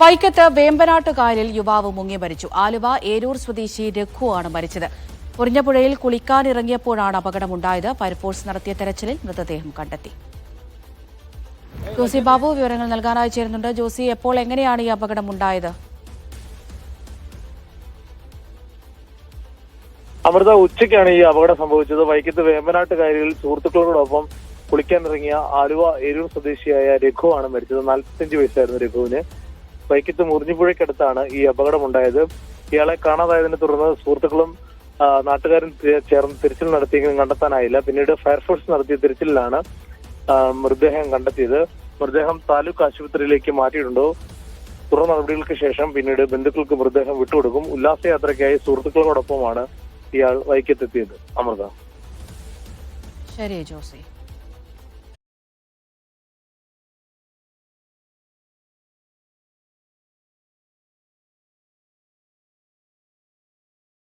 വൈക്കത്ത് വേമ്പനാട്ടുകായലിൽ യുവാവ് മുങ്ങി മരിച്ചു. ആലുവ ഏരൂർ സ്വദേശി രഘു ആണ് മരിച്ചത്. പുറിഞ്ഞപ്പുഴയിൽ കുളിക്കാനിറങ്ങിയപ്പോഴാണ് അപകടമുണ്ടായത്. ഫയർഫോഴ്സ് നടത്തിയ തെരച്ചിലിൽ മൃതദേഹം കണ്ടെത്തി. ജോസി ബാബു വിവരങ്ങൾ നൽകാനായി ചേരുന്നുണ്ട്. ജോസി എപ്പോൾ എങ്ങനെയാണ് ഈ അപകടം ഉണ്ടായത് അമൃത ഉച്ചയ്ക്കാണ് ഈ അപകടം സംഭവിച്ചത്. വൈക്കത്ത് വേമ്പനാട്ട് കായലിൽ സുഹൃത്തുക്കളോടൊപ്പം കുളിക്കാനിറങ്ങിയ ആലുവ എരൂർ സ്വദേശിയായ രഘു ആണ് മരിച്ചത്. നാൽപ്പത്തിയഞ്ച് വയസ്സായിരുന്നു രഘുവിന്. വൈക്കത്ത് മുറിഞ്ഞിപ്പുഴയ്ക്കടുത്താണ് ഈ അപകടമുണ്ടായത്. ഇയാളെ കാണാതായതിനെ തുടർന്ന് സുഹൃത്തുക്കളും നാട്ടുകാരും ചേർന്ന് തിരച്ചിൽ നടത്തിയെങ്കിലും കണ്ടെത്താനായില്ല. പിന്നീട് ഫയർഫോഴ്സ് നടത്തിയ തിരച്ചിലിലാണ് ആ, മൃതദേഹം കണ്ടെത്തിയത്. മൃതദേഹം താലൂക്ക് ആശുപത്രിയിലേക്ക് മാറ്റിയിട്ടുണ്ടോ. തുടർ നടപടികൾക്ക് ശേഷം പിന്നീട് ബന്ധുക്കൾക്ക് മൃതദേഹം വിട്ടുകൊടുക്കും. ഉല്ലാസയാത്രയ്ക്കായി സുഹൃത്തുക്കളോടൊപ്പമാണ് ഇയാൾ വൈക്കത്തെത്തിയത്. അമൃത. ശരി ജോസി.